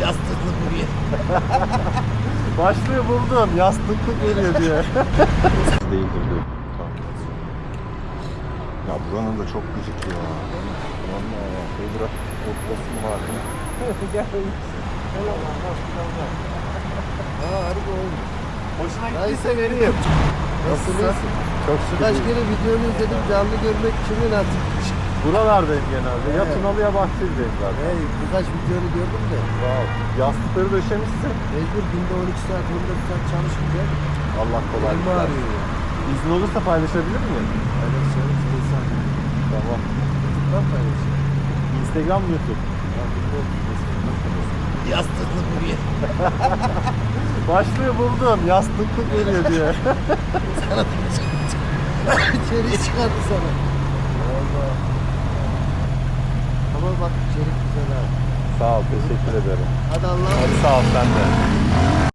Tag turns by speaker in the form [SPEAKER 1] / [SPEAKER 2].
[SPEAKER 1] Yastıklı buraya.
[SPEAKER 2] Başlığı buldum. Yastıklı geliyor diye. Değildir diyor. Ya buranın da çok gıcık ya. Vallahi ya. Şey bırak. Ortasın var. Gel.
[SPEAKER 1] Ha harbi olmuş.
[SPEAKER 2] Hoşuna
[SPEAKER 1] Neyse vereyim.
[SPEAKER 2] Nasılsın? Çok
[SPEAKER 1] Kaç
[SPEAKER 2] şükür.
[SPEAKER 1] kere videonu izledim canlı görmek kimin artık.
[SPEAKER 2] Buralardayım genelde. Ya
[SPEAKER 1] Evet.
[SPEAKER 2] Tunalı ya Bahçeli'deyim zaten.
[SPEAKER 1] Hey, birkaç videonu gördüm de.
[SPEAKER 2] Ol. Yastıkları döşemişsin.
[SPEAKER 1] Mecbur günde 12 saat 14 saat çalışınca
[SPEAKER 2] Allah kolaylık
[SPEAKER 1] kolum
[SPEAKER 2] versin.
[SPEAKER 1] ağrıyor ya.
[SPEAKER 2] İzin olursa paylaşabilir miyim?
[SPEAKER 1] Paylaşıyorum insan.
[SPEAKER 2] Tamam.
[SPEAKER 1] YouTube'dan paylaşıyorum.
[SPEAKER 2] Instagram, YouTube.
[SPEAKER 1] Yastıklı buraya.
[SPEAKER 2] Başlığı buldum. Yastıklı geliyor diye.
[SPEAKER 1] İçeriye çıkardı sana. Allah. Ama bak içerik güzel abi.
[SPEAKER 2] Sağ ol. Teşekkür ederim.
[SPEAKER 1] Hadi Allah'a
[SPEAKER 2] Hadi sağ ol sen de.